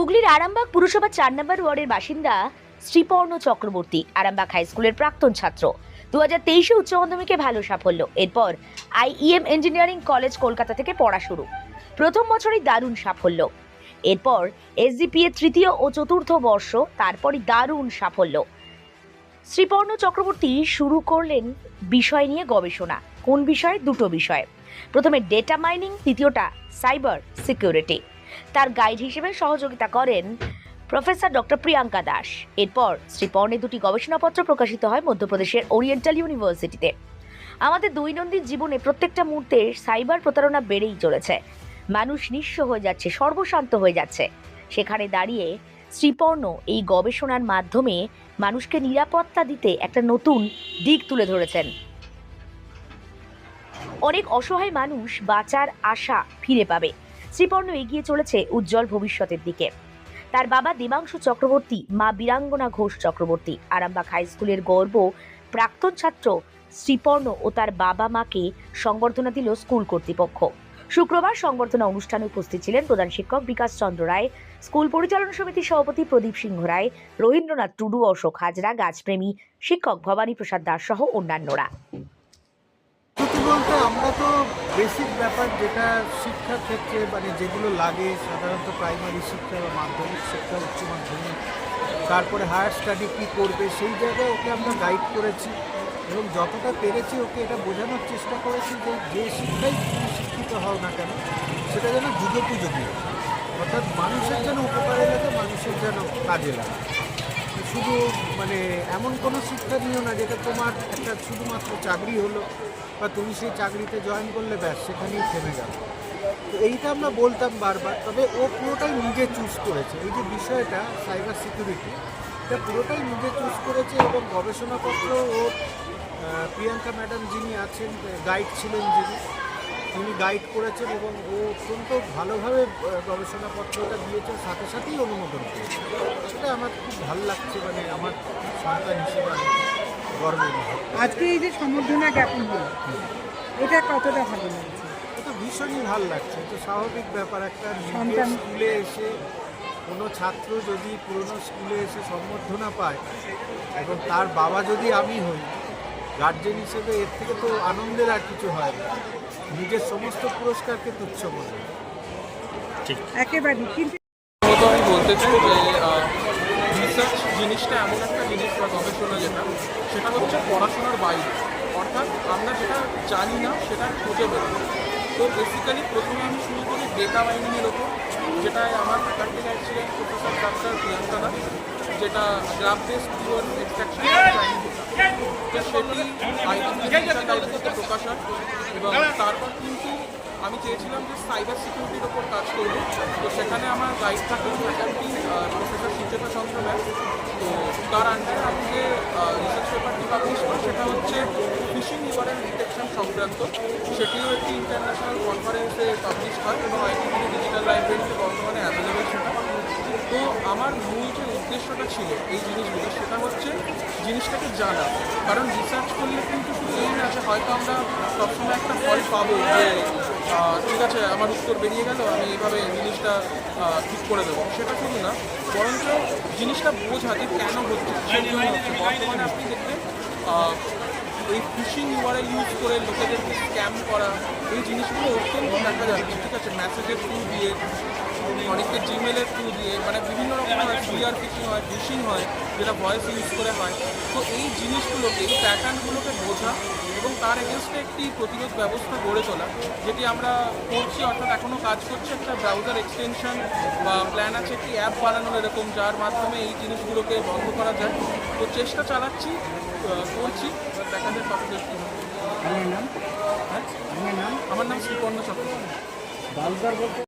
হুগলির আরামবাগ পুরসভা চার নম্বর ওয়ার্ডের বাসিন্দা শ্রীপর্ণ চক্রবর্তী, আরামবাগ হাই স্কুলের প্রাক্তন ছাত্র। দু হাজার তেইশে উচ্চ মাধ্যমিকে ভালো সাফল্য। এরপর আইইএম ইঞ্জিনিয়ারিং কলেজ কলকাতা থেকে পড়া শুরু। প্রথম বছরই দারুণ সাফল্য। এরপর এসডিপিএ তৃতীয় ও চতুর্থ বর্ষ তারপরই দারুণ সাফল্য। শ্রীপর্ণ চক্রবর্তী শুরু করলেন বিষয় নিয়ে গবেষণা। কোন বিষয়ে? দুটো বিষয়। প্রথমে ডেটা মাইনিং দ্বিতীয়টা সাইবার সিকিউরিটি তার গাইড হিসেবে সহযোগিতা করেন প্রফেসর ডক্টর প্রিয়াঙ্কা দাস। এরপর শ্রীপর্ণের দুটি গবেষণাপত্র প্রকাশিত হয় মধ্যপ্রদেশের ওরিয়েন্টাল ইউনিভার্সিটিতে আমাদের দৈনন্দিন জীবনে প্রত্যেকটা মুহূর্তে সাইবার প্রতারণা বেড়েই চলেছে। মানুষ নিঃস্ব হয়ে যাচ্ছে, সর্বশান্ত হয়ে যাচ্ছে। সেখানে দাঁড়িয়ে শ্রীপর্ণ এই গবেষণার মাধ্যমে মানুষকে নিরাপত্তা দিতে একটা নতুন দিক তুলে ধরেছেন। অনেক অসহায় মানুষ বাঁচার আশা ফিরে পাবে। শ্রীপর্ণ এগিয়ে চলেছে উজ্জ্বল ভবিষ্যতের দিকে। তার বাবা দেবাংশু চক্রবর্তী, মা বীরাঙ্গনা ঘোষ চক্রবর্তী। আরামবাগ হাই স্কুলের গর্ব, প্রাক্তন ছাত্র শ্রীপর্ণ ও তার বাবা মাকে সংবর্ধনা দিল স্কুল কর্তৃপক্ষ। শুক্রবার সংবর্ধনা অনুষ্ঠানে উপস্থিত ছিলেন প্রধান শিক্ষক বিকাশ চন্দ্র রায়, স্কুল পরিচালনা সমিতির সভাপতি প্রদীপ সিংহ রায়, রবীন্দ্রনাথ টুডু, অশোক হাজরা, গাছপ্রেমী শিক্ষক ভবানী প্রসাদ দাস সহ অন্যান্যরা। বলতে আমরা তো বেসিক ব্যাপার যেটা শিক্ষার ক্ষেত্রে মানে যেগুলো লাগে, সাধারণত প্রাইমারি শিক্ষা বা মাধ্যমিক শিক্ষা, উচ্চ মাধ্যমিক, তারপরে হায়ার স্টাডি কী করবে, সেই জায়গায় ওকে আমরা গাইড করেছি এবং যতটা পেরেছি ওকে এটা বোঝানোর চেষ্টা করেছি যে যে শিক্ষাই শিক্ষিত হও না কেন, সেটা যেন যুগোপযোগী। অর্থাৎ মানুষের যেন উপকারে লাগে, মানুষের যেন কাজে লাগে শুধু মানে এমন কোনো শিক্ষা নিও না যেটা তোমার একটা শুধুমাত্র চাকরি হলো বা তুমি সেই চাকরিতে জয়েন করলে ব্যাস, সেখানেই থেমে গেল তো এইটা আমরা বলতাম বারবার, তবে ও পুরোটাই নিজে চুজ করেছে। এই যে বিষয়টা সাইবার সিকিউরিটি এটা পুরোটাই নিজে চুজ করেছে এবং গবেষণাপত্র ও প্রিয়াঙ্কা ম্যাডাম যিনি আছেন গাইড ছিলেন যিনি গাইড করেছেন এবং ও অত্যন্ত ভালোভাবে গবেষণাপত্রটা দিয়েছেন সাথে সাথেই অনুমোদন করেছে সেটা আমার খুব ভালো লাগছে মানে আমার সন্তান হিসেবে আমি গর্ব আজকে এই যে সম্বর্ধনা জ্ঞাপন হলো এটা কতটা ভালো লাগছে? এটা ভীষণই ভালো লাগছে। তো স্বাভাবিক ব্যাপার একটা সন্তান- স্কুলে এসে কোনো ছাত্র যদি পুরনো স্কুলে এসে সম্বর্ধনা পায় এবং তার বাবা যদি আমি হই গার্জেন হিসেবে এর থেকে তো আনন্দের আর কিছু হয় না। নিজের সমস্ত পুরস্কারকে তুচ্ছ মনে হয়। একেবারে কিন্তু আমি বলতে চাই যে রিসার্চ জিনিসটা এমন একটা জিনিস বা গবেষণা যেটা সেটা হচ্ছে পড়াশোনার বাইরে। অর্থাৎ আমরা যেটা জানি না সেটা খুঁজে বেরোবো তো বেসিক্যালি প্রথমে আমি শুরু করি ডেটা মাইনিংয়ের ওপর যেটায় আমার ফ্যাকাল্টি গাইড ছিলেন প্রফেসর ডাক্তার প্রিয়াঙ্কা দাস। যেটা গ্রাফ বেস পিওর এক্সট্রাকশন তো সেটি আইডেন্টিফিকেশন লাইব্রেরিতে প্রকাশ হয় এবং তারপর কিন্তু আমি চেয়েছিলাম যে সাইবার সিকিউরিটির ওপর কাজ করব। তো সেখানে আমার গাইড থাকেন faculty professor Sucheta Chandra ma'am. তো তার আন্ডারে আমি যে রিসার্চ পেপারটি পাবলিশ করি সেটা হচ্ছে ফিশিং লিভারের ডিটেকশন সংক্রান্ত। সেটিও একটি ইন্টারন্যাশনাল কনফারেন্সে পাবলিশ হয় এবং আইটিভি ডিজিটাল লাইব্রেরিতে বর্তমানে অ্যাভেলেবেল সেটা। আমার মূল যে উদ্দেশ্যটা ছিল এই জিনিসগুলো, সেটা হচ্ছে জিনিসটাকে জানা। কারণ রিসার্চ করলে কিন্তু শুধু এই না যে হয়তো আমরা সবসময় একটা ফল পাবো যে ঠিক আছে, আমার উত্তর বেরিয়ে গেল, আমি এইভাবে জিনিসটা ঠিক করে দেবো। সেটা শুধু না, বরঞ্চ জিনিসটা বোঝা যে কেন হচ্ছে। বর্তমানে আপনি দেখবেন এই ফিশিং ইউআরএল ইউজ করে লোকেদেরকে স্ক্যাম করা, এই জিনিসগুলো অত্যন্ত দেখা যাচ্ছে, ঠিক আছে? মেসেজের থ্রু দিয়ে অনেকে জিমেলের থ্রু দিয়ে মানে বিভিন্ন রকম হয় সিআর ফিশিং হয় ফিশিং হয় যেটা ভয়েস ইউজ করে হয়। তো এই জিনিসগুলোকে এই প্যাটার্নগুলোকে বোঝা এবং তার এগেনস্টে একটি প্রতিরোধ ব্যবস্থা গড়ে তোলা যেটি আমরা করছি অর্থাৎ এখনও কাজ করছে একটা ব্রাউজার এক্সটেনশন বা প্ল্যান আছে একটি অ্যাপ বানানোর এরকম যার মাধ্যমে এই জিনিসগুলোকে বন্ধ করা যায়। তো চেষ্টা চালাচ্ছি করছি দেখা যায় কতদূর কী আমার নাম? হ্যাঁ? আমার নাম? শ্রীপর্ণ চক্রবর্তী।